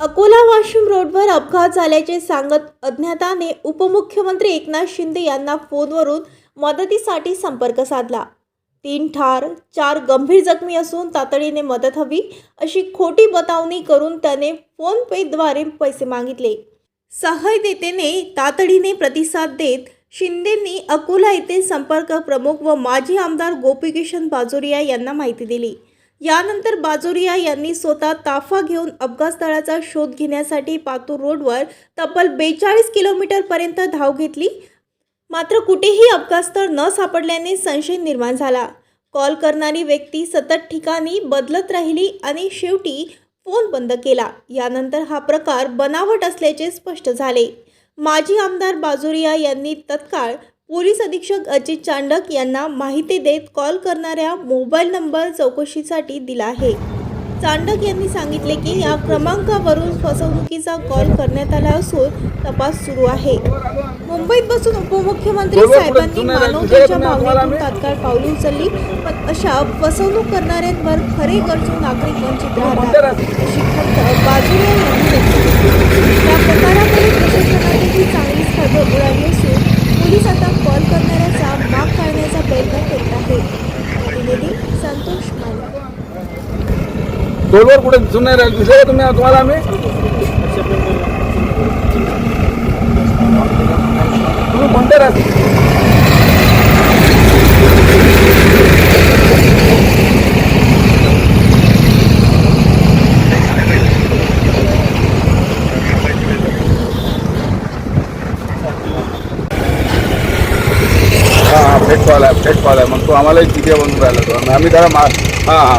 अकोला वाशिम रोडवर अपघात झाल्याचे सांगत अज्ञाताने उपमुख्यमंत्री एकनाथ शिंदे यांना फोनवरून मदतीसाठी संपर्क साधला. तीन ठार चार गंभीर जखमी असून तातडीने मदत हवी अशी खोटी बतावणी करून त्याने फोनपेद्वारे पैसे मागितले. सहायतेने तातडीने प्रतिसाद देत शिंदेंनी अकोला येथे संपर्क प्रमुख व माजी आमदार गोपीकिशन बाजोरिया यांना माहिती दिली. यानंतर बाजोरिया यांनी स्वतः ताफा घेऊन अपघातस्थळाचा शोध घेण्यासाठी पातूर रोडवर तब्बल बेचाळीस किलोमीटरपर्यंत धाव घेतली. मात्र कुठेही अपघातस्थळ न सापडल्याने संशय निर्माण झाला. कॉल करणारी व्यक्ती सतत ठिकाणी बदलत राहिली आणि शेवटी फोन बंद केला. यानंतर हा प्रकार बनावट असल्याचे स्पष्ट झाले. माजी आमदार बाजोरिया यांनी तत्काळ पोलीस अधीक्षक अजित चांडक यांना माहिती देत कॉल करणाऱ्या मोबाईल नंबर चौकशीसाठी दिला आहे. चांडक यांनी सांगितले की या क्रमांकावरून फसवणुकीचा कॉल करण्यात आला असून तपास सुरू आहे. मुंबईत बसून उपमुख्यमंत्री साहेबांनी मानवतेच्या भावनेतून तात्काळ पावले उचलली पण अशा फसवणूक करणाऱ्यांवर खरे गरजू नागरिक वंचित राहतात. अशी खंत बाजूला यांनी व्यक्त केली या प्रकारामुळे प्रशासनाने ही चांगलीच खळबळ उडाली असून पोलीस आता कॉल करणाऱ्याचा माग काढण्याचा प्रयत्न करीत आहे प्रतिनिधी संतोष माने टोलवर कुठे दिसून नाही राहील दिसले का तुम्ही? तुम्हाला आम्ही? तुम्ही कोणत्या राहते हां हां प्लेटफॉल आहे प्लेटफॉल आहे. मग तो आम्हालाही तिथे बनून राहिला तो. आम्ही- आम्ही त्याला मा हां हां.